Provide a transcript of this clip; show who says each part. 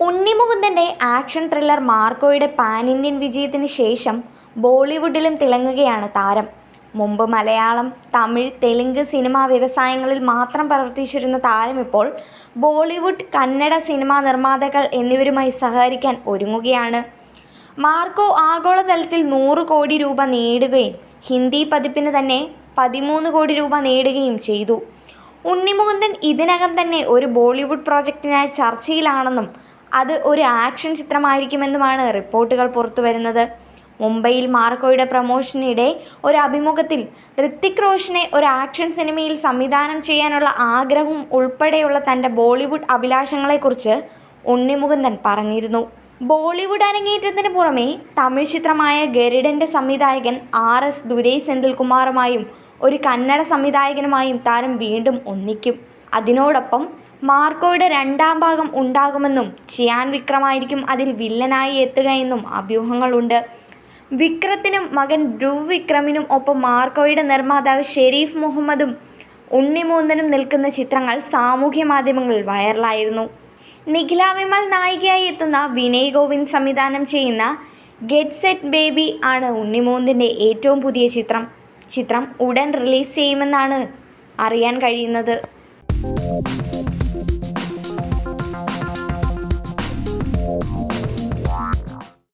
Speaker 1: ഉണ്ണിമുകുന്ദന്റെ action thriller മാർക്കോയുടെ pan Indian വിജയത്തിന് ശേഷം ബോളിവുഡിലും തിളങ്ങുകയാണ് താരം. മുമ്പ് മലയാളം തമിഴ് തെലുങ്ക് സിനിമാ വ്യവസായങ്ങളിൽ മാത്രം പ്രവർത്തിച്ചിരുന്ന താരം ഇപ്പോൾ ബോളിവുഡ് കന്നഡ സിനിമാ നിർമ്മാതാക്കൾ എന്നിവരുമായി സഹകരിക്കാൻ ഒരുങ്ങുകയാണ്. മാർക്കോ ആഗോളതലത്തിൽ നൂറ് കോടി രൂപ നേടുകയും ഹിന്ദി പതിപ്പിന് തന്നെ പതിമൂന്ന് കോടി രൂപ നേടുകയും ചെയ്തു. ഉണ്ണിമുകുന്ദൻ ഇതിനകം തന്നെ ഒരു ബോളിവുഡ് പ്രോജക്റ്റിനായി ചർച്ചയിലാണെന്നും അത് ഒരു ആക്ഷൻ ചിത്രമായിരിക്കുമെന്നുമാണ് റിപ്പോർട്ടുകൾ പുറത്തു വരുന്നത്. മുംബൈയിൽ മാർക്കോയുടെ പ്രമോഷനിടെ ഒരു അഭിമുഖത്തിൽ ഋത്തിക് റോഷനെ ഒരു ആക്ഷൻ സിനിമയിൽ സംവിധാനം ചെയ്യാനുള്ള ആഗ്രഹവും ഉൾപ്പെടെയുള്ള തന്റെ ബോളിവുഡ് അഭിലാഷങ്ങളെക്കുറിച്ച് ഉണ്ണിമുകുന്ദൻ പറഞ്ഞിരുന്നു. ബോളിവുഡ് അരങ്ങേറ്റത്തിന് പുറമെ തമിഴ് ചിത്രമായ ഗരുഡന്റെ സംവിധായകൻ ആർ എസ് ദുരൈ സെന്തിൽകുമാറുമായും ഒരു കന്നഡ സംവിധായകനുമായും താരം വീണ്ടും ഒന്നിക്കും. അതിനോടൊപ്പം മാർക്കോയുടെ രണ്ടാം ഭാഗം ഉണ്ടാകുമെന്നും ചിയാൻ വിക്രമായിരിക്കും അതിൽ വില്ലനായി എത്തുക എന്നും അഭ്യൂഹങ്ങളുണ്ട്. വിക്രത്തിനും മകൻ ധ്രുവ് വിക്രമിനും ഒപ്പം മാർക്കോയുടെ നിർമ്മാതാവ് ഷെരീഫ് മുഹമ്മദും ഉണ്ണിമൂന്നനും നിൽക്കുന്ന ചിത്രങ്ങൾ സാമൂഹ്യ മാധ്യമങ്ങളിൽ വൈറലായിരുന്നു. നിഖില വിമൽ നായികയായി എത്തുന്ന വിനയ് ഗോവിന്ദ് സംവിധാനം ചെയ്യുന്ന ഗെറ്റ് സെറ്റ് ബേബി ആണ് ഉണ്ണിമൂന്നിന്റെ ഏറ്റവും പുതിയ ചിത്രം. ചിത്രം ഉടൻ റിലീസ് ചെയ്യുമെന്നാണ് അറിയാൻ കഴിയുന്നത്. Thank you.